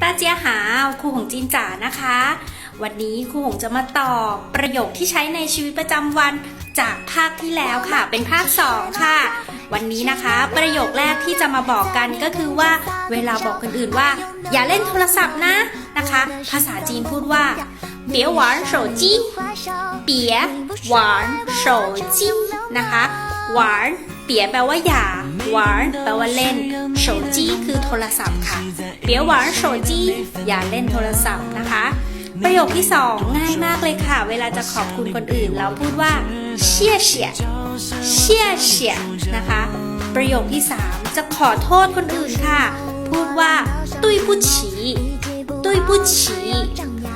ตาเจียหาวครูของจีนจ๋านะคะ วันนี้ครูหงจะมาตอบประโยคที่ใช้ในชีวิตประจำวันจากภาคที่แล้วค่ะ เป็นภาคสองค่ะ วันนี้นะคะ ประโยคแรกที่จะมาบอกกันก็คือว่า เวลาบอกคนอื่นว่า อย่าเล่นโทรศัพท์นะนะคะ ภาษาจีนพูดว่าเปียหวานโฉจี้เปียหวานโฉจี้นะคะวานเปียแปลว่าอย่าวานแปลว่าเล่นโฉจี้คือ ทรศัพท์ค่ะเปียหวาน手机อย่าเล่นโทรศัพท์นะคะ ประโยคที่สองง่ายมากเลยค่ะ เวลาจะขอบคุณคนอื่น เราพูดว่าเชี่ยเฉียเชี่ยเฉียนะคะ ประโยคที่สามจะขอโทษคนอื่นค่ะ พูดว่าตุ้ยผู้ฉีตุ้ยผู้ฉี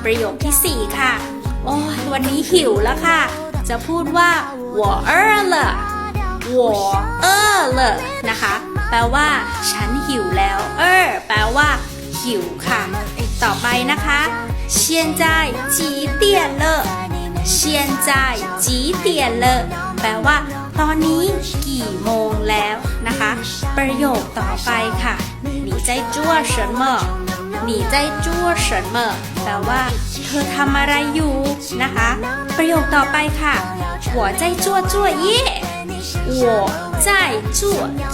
ประโยคที่สี่ค่ะ โอ้ยวันนี้หิวแล้วค่ะ จะพูดว่า我饿了我饿了นะคะ แปลว่า ฉันหิวแล้วเออแปลว่า หิวค่ะ ต่อไปนะคะ现在几点了现在几点了แปลว่า ตอนนี้กี่โมงแล้วนะคะ ประโยคต่อไปค่ะ你在做什么你在做什么แปลว่า เธอทำอะไรอยู่นะคะ ประโยคต่อไปค่ะ我在做作业我 在做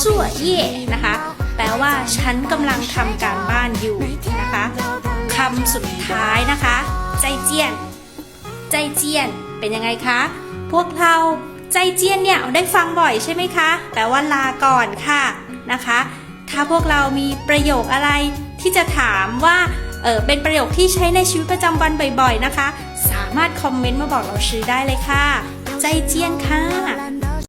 作业นะคะ แปลว่า ฉันกำลังทำการบ้านอยู่นะคะคำสุดท้ายนะคะ ใจเจียน ใจเจียน เป็นยังไงคะ พวกเราใจเจียนเนี่ยได้ฟังบ่อยใช่ไหมคะ แปลว่าลาก่อนค่ะนะคะ ถ้าพวกเรามีประโยคอะไรที่จะถามว่า เออเป็นประโยคที่ใช้ในชีวิตประจำวันบ่อยๆนะคะ สามารถคอมเมนต์มาบอกเราชื่อได้เลยค่ะ ใจเจียนค่ะ